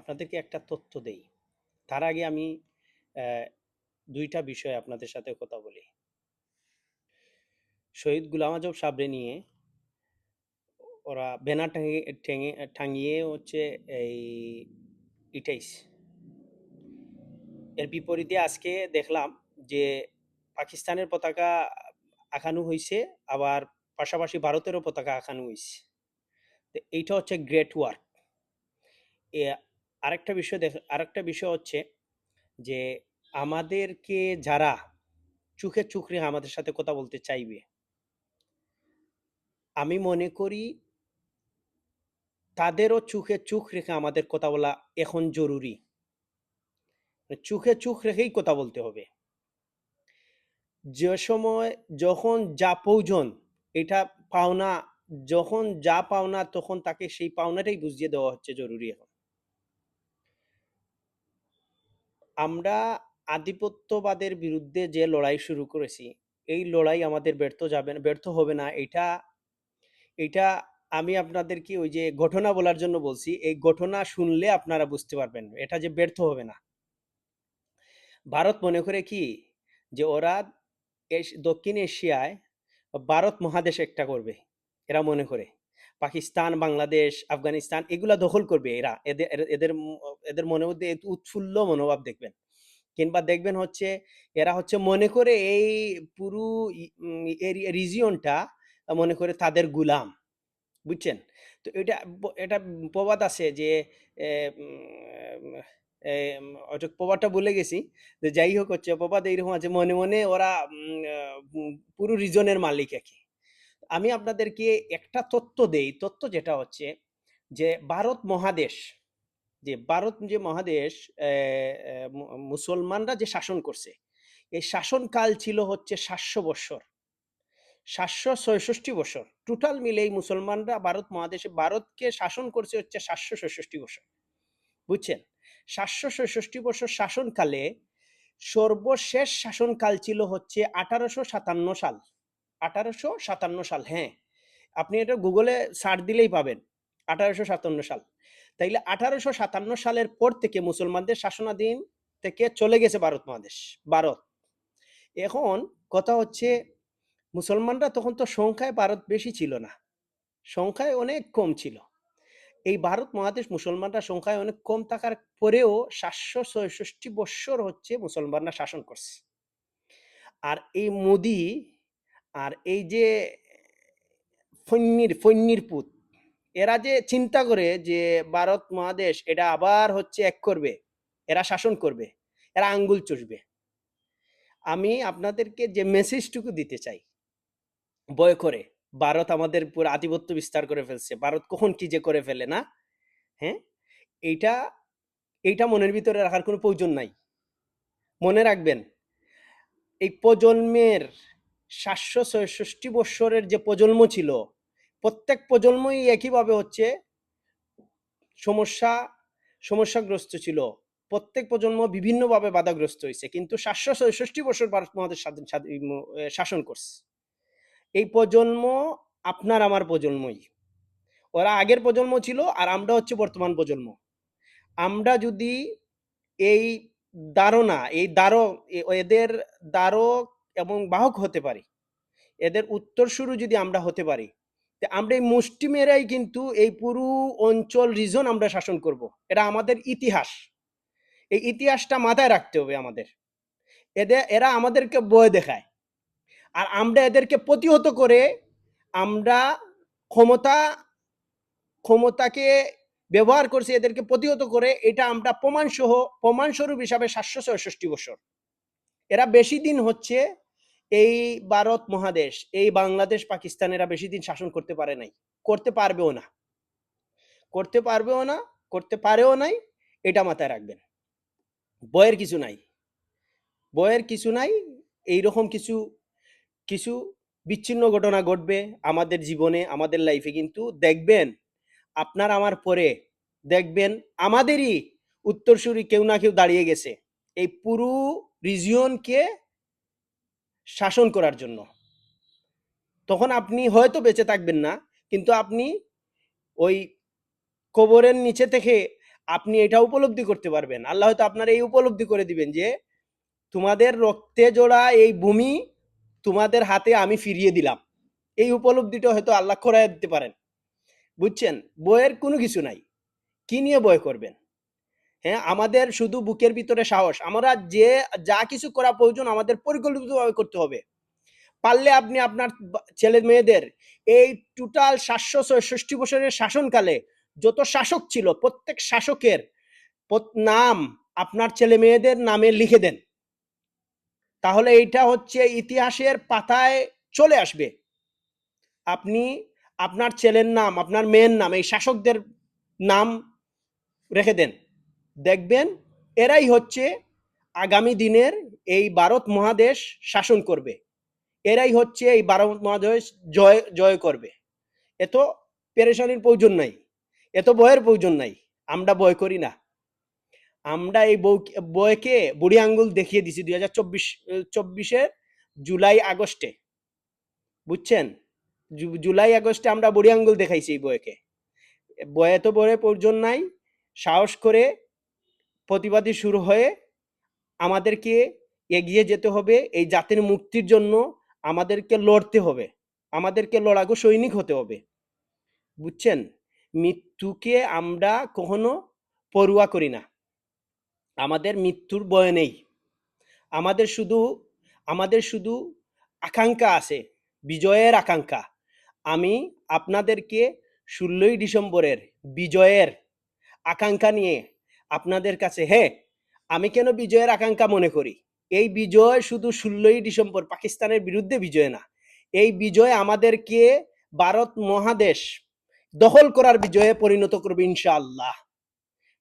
আপনাদেরকে একটা তথ্য দেই। তার আগে আমি দুইটা ২ টা বিষয় আপনাদের সাথে কথা বলি। শহীদ গুলাম আজম সাবরে নিয়ে ওরা ব্যানার টাঙিয়ে টেঙে টাঙিয়ে হচ্ছে এই ইটাইস এর বিপরীতে আজকে দেখলাম যে পাকিস্তানের পতাকা আঁকানো হয়েছে আবার পাশাপাশি ভারতেরও পতাকা আঁকানো হয়েছে তো এইটা হচ্ছে গ্রেট ওয়ার্ক। আরেকটা বিষয় দেখ, আরেকটা বিষয় হচ্ছে যে, আমাদেরকে যারা চোখে চোখ রেখে আমাদের সাথে কথা বলতে চাইবে, আমি মনে করি তাদেরও চোখে চোখ রেখে আমাদের কথা বলা এখন জরুরি। চোখে চোখ রেখেই কথা বলতে হবে। যে সময় যখন যা প্রয়োজন, এটা পাওনা, যখন যা পাওনা, তখন তাকে সেই পাওনাটাই বুঝিয়ে দেওয়া হচ্ছে জরুরি এখন। আমরা আধিপত্যবাদের বিরুদ্ধে যে লড়াই শুরু করেছি, এই লড়াই আমাদের ব্যর্থ যাবে না ব্যর্থ হবে না। এটা এটা আমি আপনাদেরকে ওই যে ঘটনা বলার জন্য বলছি। এই ঘটনা শুনলে আপনারা বুঝতে পারবেন। এটা যে ব্যর্থ হবে না। ভারত মনে করে কি যে ওরা দক্ষিণ এশিয়ায় ভারত মহাদেশ একটা করবে। এরা মনে করে। পাকিস্তান, বাংলাদেশ, আফগানিস্তান এগুলা দখল করবে এরা। এদের এদের এদের মনের মধ্যে উৎফুল্ল মনোভাব দেখবেন। কিংবা দেখবেন হচ্ছে এরা হচ্ছে মনে করে এই পুরো রিজিয়নটা মনে করে তাদের গুলাম। বুঝছেন? তো এটা এটা প্রবাদ আছে যে প্রবাদটা বলে গেছি। যে যাই হোক হচ্ছে প্রবাদ এইরকম আছে মনে, মনে ওরা পুরো রিজনের মালিক আরকি। আমি আপনাদেরকে একটা তথ্য দেই। তথ্য যেটা হচ্ছে যে ভারত মহাদেশ, যে ভারত যে মহাদেশ মুসলমানরা যে শাসন করছে, এই শাসনকাল ছিল হচ্ছে ৭০০ বৎসর। ৭৬৬ বছর। টোটাল মিলে এই মুসলমানরা ভারত মহাদেশে ভারতকে শাসন করছে হচ্ছে ৭৬৬ বছর। বুঝছেন? ৭৬৬ বছর শাসনকালে সর্বশেষ শাসনকাল ছিল হচ্ছে ১৮৫৭ সাল। ১৮৫৭ সাল, হ্যাঁ। আপনি এটা গুগলে সার্চ দিলেই পাবেন। ১৮৫৭ সাল। তাইলে ১৮৫৭ সালের পর থেকে মুসলমানদের শাসনাধীন থেকে চলে গেছে ভারত মহাদেশ, ভারত। এখন কথা হচ্ছে মুসলমানরা তখন তো সংখ্যায় ভারত বেশি ছিল না। সংখ্যায় অনেক কম ছিল। এই ভারত মহাদেশ মুসলমানরা সংখ্যায় অনেক কম থাকার পরেও ৭৬৬ বৎসর হচ্ছে মুসলমানরা শাসন করছে। আর এই মোদি আর এই যে ফন্নির ফন্নির পুত, এরা যে চিন্তা করে যে ভারত মহাদেশ এটা আবার হচ্ছে এক করবে, এরা শাসন করবে, এরা আঙ্গুল চুষবে। আমি আপনাদেরকে যে মেসেজটুকু দিতে চাই ভয় করে। ভারত আমাদের পুরো আধিপত্য বিস্তার করে ফেলছে। ভারত কখন কি যে করে ফেলে না? হ্যাঁ? এইটা, এইটা মনের ভিতরে রাখার কোনো প্রয়োজন নাই। মনে রাখবেন এই প্রজন্মের ৭৬৬ বৎসরের যে প্রজন্ম ছিল, প্রত্যেক প্রজন্মই একইভাবে হচ্ছে সমস্যা সমস্যাগ্রস্ত ছিল। প্রত্যেক প্রজন্ম বিভিন্নভাবে বাধাগ্রস্ত হয়েছে কিন্তু ৭৬৬ বছর ভারত মহাদেশ স্বাধীন শাসন করছে। এই প্রজন্ম আপনার আমার প্রজন্মই। ওরা আগের প্রজন্ম ছিল আর আমরা হচ্ছে বর্তমান প্রজন্ম। আমরা যদি এই ধারণা, এই এ এদের ধারক এবং বাহক হতে পারি, এদের উত্তরসূরি যদি আমরা হতে পারি, তে আমরা এই মুষ্টিমেরাই কিন্তু এই পুরো অঞ্চল রিজন আমরা শাসন করব। এটা আমাদের ইতিহাস। এই ইতিহাসটা মাথায় রাখতে হবে আমাদের। এদের এরা আমাদেরকে বয়ে দেখায়। আর আমরা এদেরকে প্রতিহত করে আমরা ক্ষমতা ক্ষমতাকে ব্যবহার করছি এদেরকে প্রতিহত করে এটা আমরা প্রমাণসহ প্রমাণস্বরূপ হিসাবে ৭৬৬ বছর। এরা বেশি দিন হচ্ছে এই ভারত মহাদেশ, এই বাংলাদেশ, পাকিস্তানেরা বেশি দিন শাসন করতে পারে নাই। করতে পারবেও না। করতে পারবেও না, করতে পারেও নাই, এটা মাথায় রাখবেন। বয়ের কিছু নাই। বয়ের কিছু নাই। এইরকম কিছু, কিছু বিচ্ছিন্ন ঘটনা ঘটবে আমাদের জীবনে, আমাদের লাইফে কিন্তু দেখবেন আপনার আমার পরে দেখবেন আমাদেরই উত্তরসূরি কেউ না কেউ দাঁড়িয়ে গেছে। এই পুরো রিজিয়নকে শাসন করার জন্য। তখন আপনি হয়তো বেঁচে থাকবেন না। কিন্তু আপনি ওই কবরের নিচে থেকে আপনি এটা উপলব্ধি করতে পারবেন। আল্লাহ হয়তো আপনার এই উপলব্ধি করে দিবেন যে, তোমাদের রক্তে জোড়া এই ভূমি তোমাদের হাতে আমি ফিরিয়ে দিলাম। এই উপলব্ধিটা হয়তো আল্লাহ করাই দিতে পারেন। বুঝছেন? বইয়ের কোনো কিছু নাই। কি নিয়ে বই করবেন? হ্যাঁ আমাদের শুধু বুকের ভিতরে সাহস। আমরা যে, যা কিছু করা প্রয়োজন আমাদের পরিকল্পিতভাবে করতে হবে। পারলে আপনি আপনার ছেলে মেয়েদের এই টোটাল সাতশো ছয়ষট্টি বছরের শাসনকালে যত শাসক ছিল, প্রত্যেক শাসকের নাম আপনার ছেলে মেয়েদের নামে লিখে দেন। তাহলে এইটা হচ্ছে ইতিহাসের পাতায় চলে আসবে। আপনি আপনার ছেলের নাম, আপনার মেয়ের নাম, এই শাসকদের নাম রেখে দেন। দেখবেন এরাই হচ্ছে আগামী দিনের এই ভারত মহাদেশ শাসন করবে। এরাই হচ্ছে এই ভারত মহাদেশ জয় জয় করবে। এত পেরেশানির প্রয়োজন নাই, এত বয়ের প্রয়োজন নাই, আমরা বয় করি না। আমরা এই বয়কে বুড়ি আঙ্গুল দেখিয়ে দিছি দুই হাজার চব্বিশ, চব্বিশের জুলাই আগস্টে, বুঝছেন? জুলাই আগস্টে আমরা বুড়ি আঙ্গুল দেখাইছি এই বয়কে বয়ে তো বয়ে প্রয়োজন নাই, সাহস করে প্রতিবাদী শুরু হয়ে আমাদেরকে এগিয়ে যেতে হবে, এই জাতির মুক্তির জন্য আমাদেরকে লড়তে হবে, আমাদেরকে লড়াকু সৈনিক হতে হবে। বুঝছেন? মৃত্যুকে আমরা কখনো পড়ুয়া করি না। আমাদের মৃত্যুর বয় নেই। আমাদের শুধু আমাদের শুধু আকাঙ্ক্ষা আছে, বিজয়ের আকাঙ্ক্ষা। আমি আপনাদেরকে ষোলোই ডিসেম্বরের বিজয়ের আকাঙ্ক্ষা নিয়ে আপনাদের কাছে হ্যাঁ আমি কেন বিজয়ের আকাঙ্ক্ষা মনে করি? এই বিজয় শুধু ষোলোই ডিসেম্বর, পাকিস্তানের বিরুদ্ধে বিজয় না। এই বিজয় আমাদেরকে ভারত মহাদেশ দখল করার বিজয়ে পরিণত করবে ইনশাআল্লাহ।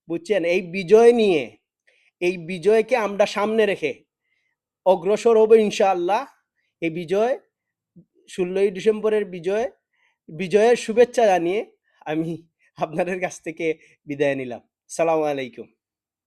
বুঝছেন? এই বিজয় নিয়ে, এই বিজয়কে আমরা সামনে রেখে অগ্রসর হব ইনশাআল্লাহ। এই বিজয়, ষোলোই ডিসেম্বরের বিজয়, বিজয়ের শুভেচ্ছা জানিয়ে আমি আপনাদের কাছ থেকে বিদায় নিলাম। সালাম আলাইকুম।